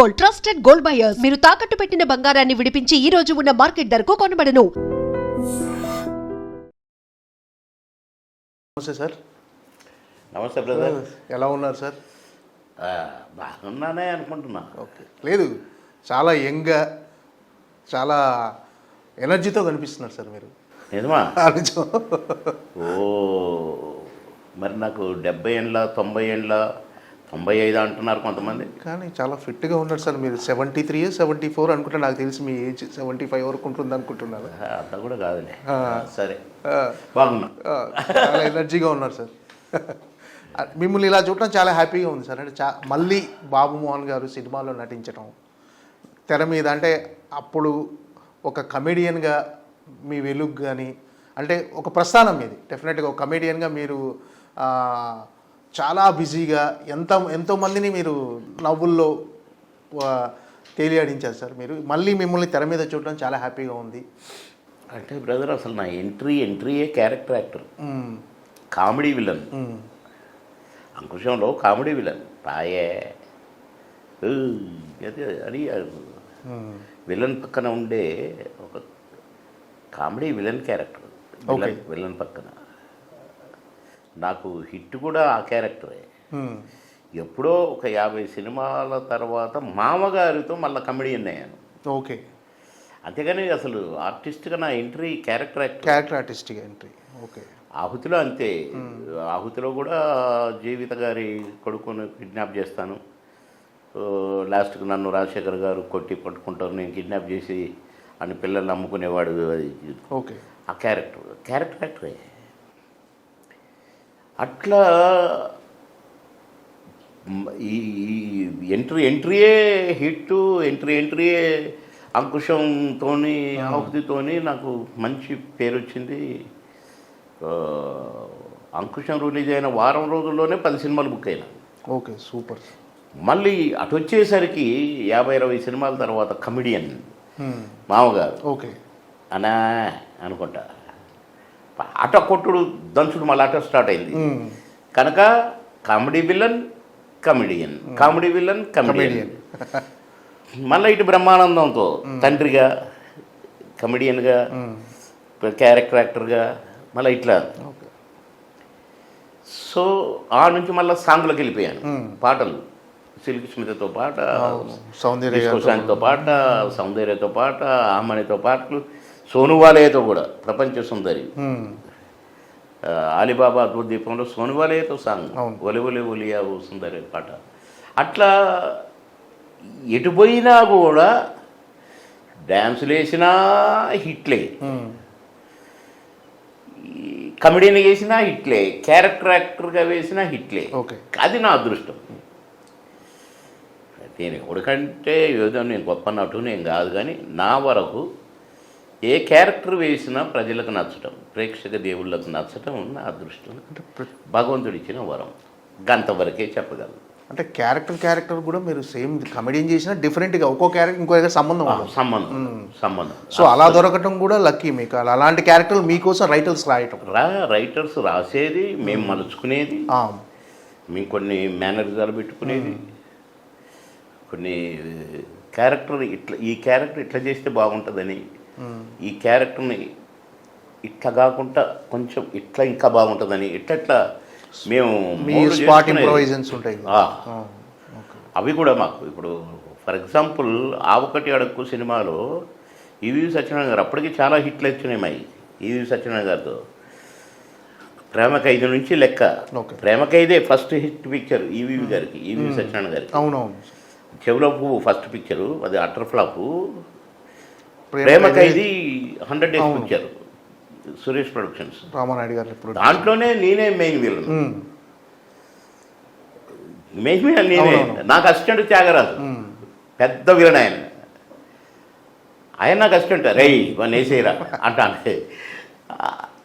Gold trusted gold buyers. మీరు తాకట్టు పెట్టిన బంగారాన్ని విడిపించి ఈ రోజు ఉన్న మార్కెట్ ధరకు కొనబడను. నమస్తే సార్. నమస్తే బ్రదర్. ఎలా ఉన్నారు సార్? ఆ, బాగున్నానే అనుకుంటున్నా. ఓకే. లేదు చాలా యంగ్గా చాలా ఎనర్జీతో కనిపిస్తున్నారు సార్ మీరు. నిజమా? నిజం. ఓ మరి నాకు డెబ్బై ఏండ్ల తొంభై ఏండ్ల తొంభై ఐదు అంటున్నారు కొంతమంది. కానీ చాలా ఫిట్గా ఉన్నారు సార్. మీరు సెవెంటీ త్రీ సెవెంటీ ఫోర్ అనుకుంటే నాకు తెలిసి మీ ఏజ్ సెవెంటీ ఫైవ్ వరకు ఉంటుంది అనుకుంటున్నారు అంత కూడా కాదులే. సరే. బాగున్నా. చాలా ఎనర్జీగా ఉన్నారు సార్. మిమ్మల్ని ఇలా చూడటం చాలా హ్యాపీగా ఉంది సార్. అంటే చా మళ్ళీ బాబు మోహన్ గారు సినిమాలో నటించడం తెర మీద అంటే అప్పుడు ఒక కమెడియన్గా మీ వెలుగు కానీ అంటే ఒక ప్రస్థానం మీది. డెఫినెట్గా ఒక కమెడియన్గా మీరు చాలా బిజీగా ఎంత ఎంతోమందిని మీరు నవ్వుల్లో తేలియాడించారు సార్. మీరు మళ్ళీ మిమ్మల్ని తెర మీద చూడటం చాలా హ్యాపీగా ఉంది. అంటే బ్రదర్ అసలు నా ఎంట్రీ ఎంట్రీయే character actor. Comedy villain. అంకుశంలో comedy villain. పాయే అని. విలన్ పక్కన ఉండే ఒక కామెడీ విలన్ క్యారెక్టర్. విలన్ పక్కన. నాకు హిట్ కూడా ఆ క్యారెక్టరే. ఎప్పుడో ఒక యాభై సినిమాల తర్వాత మామగారితో మళ్ళీ కమెడియన్ అయ్యాను. ఓకే. అంతేగాని అసలు ఆర్టిస్ట్గా నా ఎంట్రీ క్యారెక్టర్ క్యారెక్టర్ ఆర్టిస్ట్గా ఎంట్రీ. ఓకే. ఆహుతిలో అంతే. ఆహుతిలో కూడా జీవిత గారి కొడుకుని కిడ్నాప్ చేస్తాను. లాస్ట్కి నన్ను రాజశేఖర్ గారు కొట్టి పట్టుకుంటారు. నేను కిడ్నాప్ చేసి అని పిల్లల్ని అమ్ముకునేవాడు అది. ఓకే. ఆ క్యారెక్టర్. క్యారెక్టర్ యాక్టరే. అట్లా ఈ ఎంట్రీ ఎంట్రీయే హిట్ ఎంట్రీ ఎంట్రీయే అంకుశంతోని ఆహుతితోని నాకు మంచి పేరు వచ్చింది అంకుశం రిలీజ్ అయిన వారం రోజుల్లోనే పది సినిమాలు బుక్ అయినా. Okay super. మళ్ళీ అటు వచ్చేసరికి యాభై ఇరవై సినిమాల తర్వాత కమిడియన్ మ్మ్. మామగారు. ఓకే. అనా అనుకుంటా. ఆట కొట్టుడు దంచుడు మళ్ళీ ఆట స్టార్ట్ అయింది. కనుక comedy villain comedian. Comedy villain comedian. మళ్ళీ ఇటు బ్రహ్మానందంతో తండ్రిగా కమెడియన్గా. క్యారెక్టర్ యాక్టర్గా మళ్ళీ ఇట్లా. సో ఆ నుంచి మళ్ళీ సాంగ్లోకి వెళ్ళిపోయాను. పాటలు. సిల్క్ స్మితతో పాట సౌందర్య డిస్కో గారితో సాంగ్తో పాట సౌందర్యతో పాట ఆమనితో పాటలు. సోనువాలయతో కూడా ప్రపంచ సుందరి. మ్మ్. ఆ, అలీబాబా దీపంలో సోనువాలయతో సాంగ్. ఒలి ఒలి ఒలియా ఓ సుందరి పాట. అట్లా ఎటు పోయినా కూడా డ్యాన్సులు వేసినా హిట్లే. కమెడీని వేసినా హిట్లే క్యారెక్టర్ యాక్టర్గా వేసినా హిట్లే. అది నా అదృష్టం. నేను ఎవరికంటే ఏదో నేను గొప్ప నటు నేను కాదు కానీ నా వరకు ఏ క్యారెక్టర్ వేసినా ప్రజలకు నచ్చటం ప్రేక్షక దేవుళ్ళకు నచ్చటం నా అదృష్టం అంటే భగవంతుడు ఇచ్చిన వరం. గంతవరకే చెప్పగలను అంటే క్యారెక్టర్ క్యారెక్టర్ కూడా మీరు సేమ్ కమెడియన్ చేసిన డిఫరెంట్గా ఒక్కో క్యారెక్టర్ ఇంకో దగ్గర సంబంధం సంబంధం. సంబంధం. సో అలా దొరకటం కూడా లక్కీ మీకు. అలా అలాంటి క్యారెక్టర్లు మీకోసం రైటర్స్ రాయటం. రా రైటర్స్ రాసేది మేము మలుచుకునేది మేము కొన్ని మేనరిజాలు పెట్టుకునేది కొన్ని క్యారెక్టర్ ఇట్లా ఈ క్యారెక్టర్ ఇట్లా చేస్తే బాగుంటుందని. ఈ క్యారెక్టర్ని ఇట్లా కాకుండా కొంచెం ఇట్లా ఇంకా బాగుంటుందని ఇట్లా ఇట్లా మేము ఉంటాయి అవి కూడా మాకు ఇప్పుడు ఫర్ ఎగ్జాంపుల్ ఆ ఒకటి అడక్కు సినిమాలో ఈవి సత్యనారాయణ గారు అప్పటికి చాలా హిట్లు వచ్చినాయి మాయి ఈవి సత్యనారాయణ గారితో. ప్రేమ ఖైదు నుంచి లెక్క. ప్రేమ ఖైదే ఫస్ట్ హిట్ పిక్చర్ ఈవి గారికి ఈవి సత్యనారాయణ గారికి. అవునవును. చెవులో పువ్వు ఫస్ట్ పిక్చరు అది utter flop. Prema Khaidi- hundred days. Picture Suresh productions. Ramanaidu garu ఇప్పుడు దాంట్లోనే నేనే మెయిన్ విలన్ మ్మ్. మెయిన్ విలన్ నేనే. నాకు అసిస్టెంట్ త్యాగరాజు. పెద్ద విలన్ ఆయన. ఆయన నాకు అసిస్టెంట్ రేయ్. వన్ వేసేయరా. అంటా అంటే.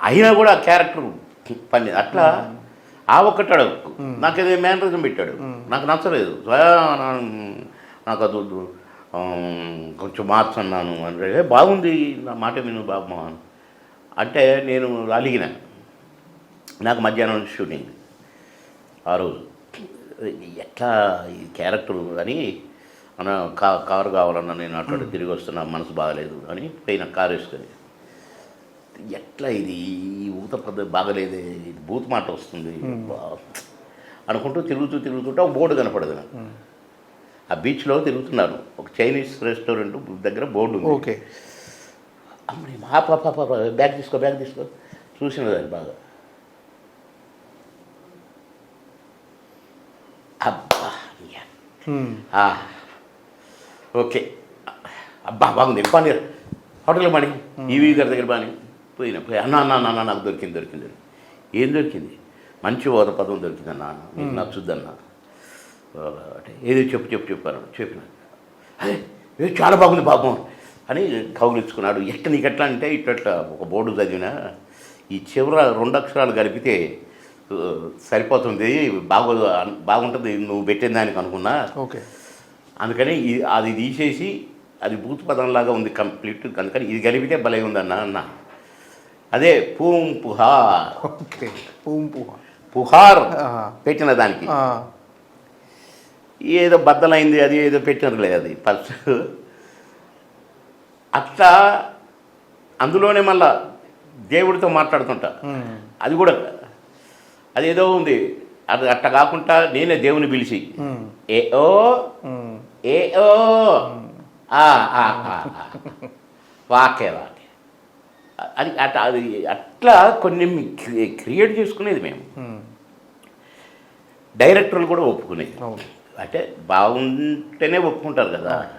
అయినా కూడా క్యారెక్టర్ పని అట్లా ఆ ఒక్కటి అడగకు. నాకు ఏదో మేనరిజం పెట్టాడు. నాకు నచ్చలేదు. నాకు అది కొంచెం మార్చన్నాను అంటే "ఏ, బాగుంది నా మాట విను బాబు మోహన్. అంటే నేను అలిగిన. నాకు మధ్యాహ్నం నుంచి షూటింగ్. ఆ రోజు. ఎట్లా ఈ క్యారెక్టర్ అని అన్న కా కారు కావాలన్నా నేను అటు అటు తిరిగి వస్తున్నా మనసు బాగలేదు అని పోయిన కారు వేసుకొని. ఎట్లా ఇది? ఈ ఊత పద్ధతి బాగలేదే. ఇది బూత్ మాట వస్తుంది. అనుకుంటూ తిరుగుతూ తిరుగుతుంటే ఒక బోర్డు కనపడదు నాకు. ఆ బీచ్లో తిరుగుతున్నాను ఒక చైనీస్ రెస్టారెంట్ దగ్గర బోర్డు ఉంది. ఓకే. అమ్మని మా పాప బ్యాగ్ తీసుకో బ్యాగ్ తీసుకో. చూసినది అది బాగా. అబ్బా ఓకే. అబ్బా బాగుంది. పానీ. హోటల్ బాని ఈవీ గారి దగ్గర బాని పోయినా పోయి. అన్న అన్న అన్న, అన్న నాకు దొరికింది దొరికింది ఏం దొరికింది? మంచి ఓద పదం దొరికిందన్న నీకు నచ్చుద్దన్న. అంటే ఏదో చెప్పు చెప్పు చెప్పాను చెప్పిన అదే చాలా బాగుంది పాపం అని కౌగిలించుకున్నాడు. ఎట్ట నీకు ఎట్లా అంటే ఇట్లా ఒక బోర్డు చదివినా ఈ చివర రెండు అక్షరాలు కలిపితే సరిపోతుంది బాగోదు బాగుంటుంది నువ్వు పెట్టిన దానికి అనుకున్నా. ఓకే. అందుకని ఇది అది తీసేసి అది భూత పదంలాగా ఉంది కంప్లీట్ అందుకని ఇది కలిపితే భలే ఉందన్న అన్న. అదే పూం పుహార్. ఓకే. పూహ పుహార్. ఆ. పెట్టిన దానికి. ఏదో బద్దలైంది అది ఏదో పెట్టినట్లే అది ఫస్ట్ అట్లా అందులోనే మళ్ళా దేవుడితో మాట్లాడుతుంటా. అది కూడా అదేదో ఉంది అది అట్ట కాకుండా నేనే దేవుని పిలిచి. ఏ ఓ. ఏ ఓ. వాకే వాకే అది అట్లా అది అట్లా కొన్ని క్రి- క్రియేట్ చేసుకునేది మేము. డైరెక్టర్లు కూడా ఒప్పుకునేది అంటే బాగుంటేనే ఒప్పుకుంటారు కదా.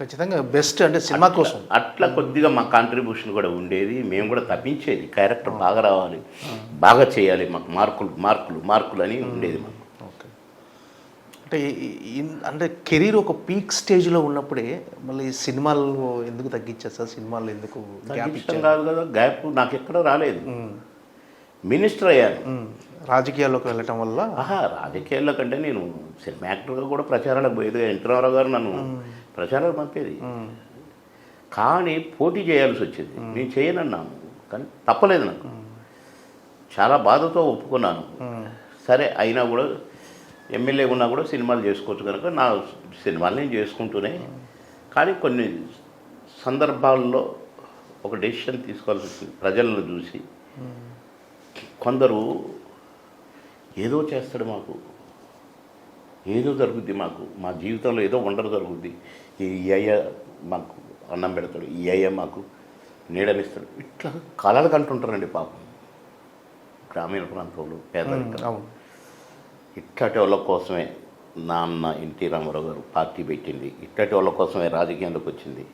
ఖచ్చితంగా బెస్ట్ అంటే సినిమా కోసం. అట్లా కొద్దిగా మా కాంట్రిబ్యూషన్ కూడా ఉండేది. మేము కూడా తప్పించేది. క్యారెక్టర్ బాగా రావాలి. బాగా చేయాలి మాకు. మార్కులు మార్కులు మార్కులు అని ఉండేది మాకు. ఓకే. అంటే అంటే కెరీర్ ఒక పీక్ స్టేజ్లో ఉన్నప్పుడే మళ్ళీ సినిమాల్లో ఎందుకు తగ్గించారు సార్? సినిమాల్లో ఎందుకు గ్యాప్ కాదు కదా. గ్యాప్ నాకు ఎక్కడ రాలేదు. మినిస్టర్ అయ్యాను. రాజకీయాల్లోకి వెళ్ళటం వల్ల? ఆహా రాజకీయాల్లో కంటే నేను సినిమా యాక్టర్గా కూడా ప్రచారాలకు పోయేది ఎన్టీ రామారావు గారు నన్ను ప్రచారాలు పంపేది. కానీ పోటీ చేయాల్సి వచ్చింది. నేను చేయనన్నాను. కానీ తప్పలేదు నాకు. చాలా బాధతో ఒప్పుకున్నాను. సరే అయినా కూడా ఎమ్మెల్యే ఉన్నా కూడా సినిమాలు చేసుకోవచ్చు కనుక నా సినిమాలు నేను చేసుకుంటూనే. కానీ కొన్ని సందర్భాల్లో ఒక డెసిషన్ తీసుకోవాల్సి వచ్చింది. ప్రజలను చూసి. కొందరు ఏదో చేస్తాడు మాకు. ఏదో జరుగుద్ది మాకు. మా జీవితంలో ఏదో వండరు జరుగుద్ది. ఈ అయ్య మాకు అన్నం పెడతాడు ఈ అయ్య మాకు నీడనిస్తాడు. ఇట్లా కలలు కంటుంటారండి పాపం. గ్రామీణ ప్రాంతంలో అవును. ఇట్టటి వాళ్ళ కోసమే నాన్న ఎన్టీ రామారావు గారు పార్టీ పెట్టింది. ఇట్టటి వాళ్ళ కోసమే రాజకీయంలోకి వచ్చింది.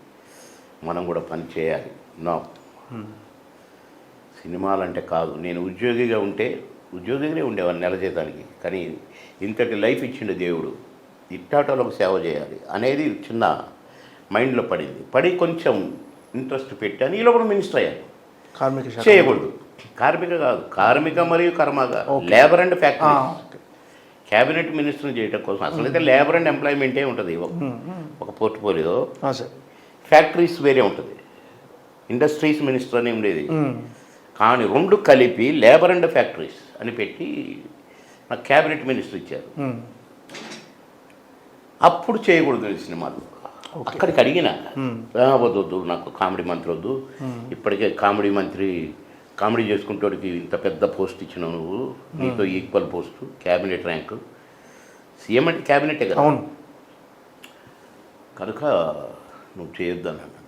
మనం కూడా పని చేయాలి. నో. సినిమాలంటే కాదు. నేను ఉద్యోగిగా ఉంటే ఉద్యోగిగానే ఉండేవాడిని నెల జీతానికి. కానీ ఇంతటి లైఫ్ ఇచ్చిండు దేవుడు. ఇట్టాటోళ్ళకు సేవ చేయాలి అనేది చిన్న మైండ్లో పడింది. పడి కొంచెం ఇంట్రెస్ట్ పెట్టాను ఈ లోపల మినిస్టర్ అయ్యాను కార్మిక చేయకూడదు. కార్మిక కాదు కార్మిక మరియు కర్మగా లేబర్ అండ్ ఫ్యాక్టరీ. క్యాబినెట్ మినిస్టర్ని చేయడం కోసం అసలు అయితే లేబర్ అండ్ ఎంప్లాయ్మెంటే ఉంటుంది. ఒక- పోర్ట్ఫోలియో. ఫ్యాక్టరీస్ వేరే ఉంటుంది. ఇండస్ట్రీస్ మినిస్టర్ అని ఉండేది. కానీ రెండు కలిపి లేబర్ అండ్ ఫ్యాక్టరీస్. అని పెట్టి నాకు క్యాబినెట్ మినిస్టర్ ఇచ్చారు. అప్పుడు చేయకూడదు ఈ సినిమాలు. అక్కడికి అడిగిన Hmm. "ఆ, వద్దు నాకు కామెడీ మంత్రి వద్దు. ఇప్పటికే కామెడీ మంత్రి కామెడీ చేసుకుంటోడికి ఇంత పెద్ద పోస్ట్ ఇచ్చినావు నువ్వు. నీతో equal post cabinet rank. CM అంటే క్యాబినెటే కదా. అవును. కనుక నువ్వు చేయొద్దు అని అన్నాడు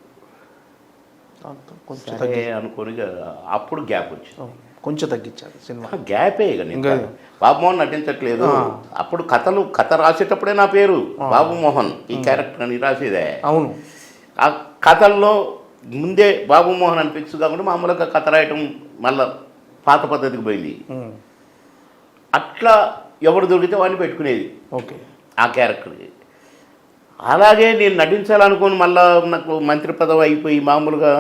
దాంతో కొంచెం సరే తగ్గి అనుకోని అప్పుడు గ్యాప్ వచ్చింది. కొంచెం తగ్గించారు సినిమా. గ్యాపే ఇక బాబుమోహన్ నటించట్లేదు. అప్పుడు కథలు కథ రాసేటప్పుడే నా పేరు. బాబుమోహన్ ఈ క్యారెక్టర్ అని రాసేదే. అవును. ఆ కథల్లో ముందే బాబుమోహన్ అని ఫిక్స్ కాకుండా మామూలుగా కథ రాయటం మళ్ళా పాత పద్ధతికి పోయింది. అట్లా ఎవరు దొరికితే వాడిని పెట్టుకునేది. ఓకే. ఆ క్యారెక్టర్కి అలాగే నేను నటించాలనుకుని మళ్ళా నాకు మంత్రి పదవి అయిపోయి మామూలుగా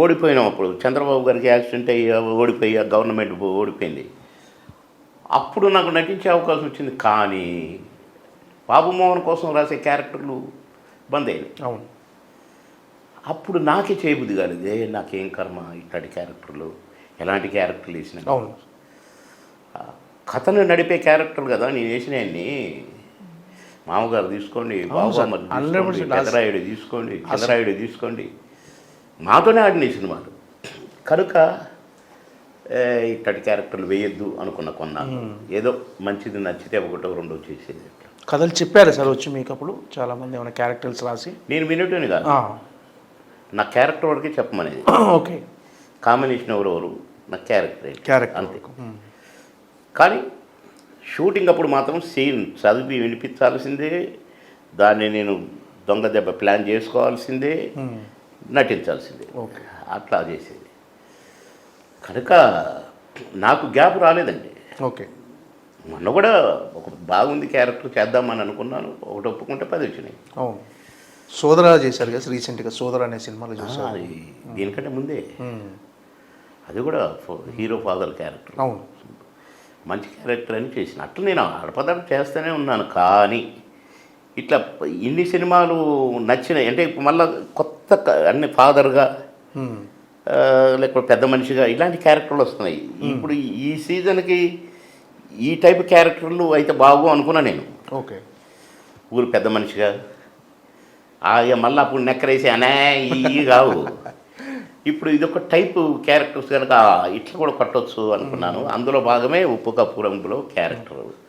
ఓడిపోయినాం అప్పుడు చంద్రబాబు గారికి యాక్సిడెంట్ అయ్యి ఓడిపోయి గవర్నమెంట్ ఓడిపోయింది. అప్పుడు నాకు నటించే అవకాశం వచ్చింది. కానీ బాబుమోహన్ కోసం రాసే క్యారెక్టర్లు బంద్ అయినాయి. అవును. అప్పుడు నాకే చేయబుద్ధి కాలేదు. ఏ నాకేం కర్మ ఇట్లాంటి క్యారెక్టర్లు? ఎలాంటి క్యారెక్టర్లు వేసిన అవును. కథను నడిపే క్యారెక్టర్ కదా నేను వేసినవన్నీ మామగారు తీసుకోండి బాబామ్మది 100% తీసుకోండి పెదరాయుడు తీసుకోండి. మాతోనే ఆడినాయి సినిమాలు కనుక ఇట్టటి క్యారెక్టర్లు వేయొద్దు అనుకున్న కొన్నాను ఏదో మంచిది నచ్చితే ఒకటో రెండో చేసేది. కథలు చెప్పారు సార్ వచ్చి మీకు అప్పుడు. చాలా మంది ఏమైనా క్యారెక్టర్స్ రాసి. నేను వినటోని కాదు. నా క్యారెక్టర్ వరకే చెప్పమనేది. ఓకే. కాంబినేషన్ ఎవరెవరు నా క్యారెక్టర్? క్యారెక్టర్ అంతే. కానీ షూటింగ్ అప్పుడు మాత్రం సీన్ చదివి వినిపించాల్సిందే. దాన్ని నేను దొంగ దెబ్బ ప్లాన్ చేసుకోవాల్సిందే. నటించాల్సిందే. ఓకే. అట్లా చేసేది. కనుక నాకు గ్యాప్ రాలేదండి. ఓకే. మొన్న కూడా ఒక బాగుంది క్యారెక్టర్ చేద్దామని అనుకున్నాను. ఒకటి ఒప్పుకుంటే పది వచ్చినాయి. అవును. సోదర చేశారు కదా రీసెంట్గా సోదర అనే సినిమాలో అది దీనికంటే ముందే. అది కూడా హీరో ఫాదర్ క్యారెక్టర్. అవును. మంచి క్యారెక్టర్ అని చేసిన. అట్లా నేను అడపదడ చేస్తూనే ఉన్నాను. కానీ ఇట్లా ఇన్ని సినిమాలు నచ్చినాయి. అంటే మళ్ళీ కొత్త క- అన్ని ఫాదర్గా లేకపోతే పెద్ద మనిషిగా ఇలాంటి క్యారెక్టర్లు వస్తున్నాయి. ఇప్పుడు ఈ సీజన్కి ఈ టైప్ క్యారెక్టర్లు అయితే బాగు అనుకున్నా నేను. ఓకే. ఊరు పెద్ద మనిషిగా. ఆ ఇక మళ్ళీ అప్పుడు నెక్కరేసి అనే ఇవి కావు. ఇప్పుడు ఇది ఒక టైపు క్యారెక్టర్స్ కనుక ఇట్లా కూడా కొట్టొచ్చు అనుకున్నాను. అందులో భాగమే ఉప్పు కప్పురంలో క్యారెక్టర్.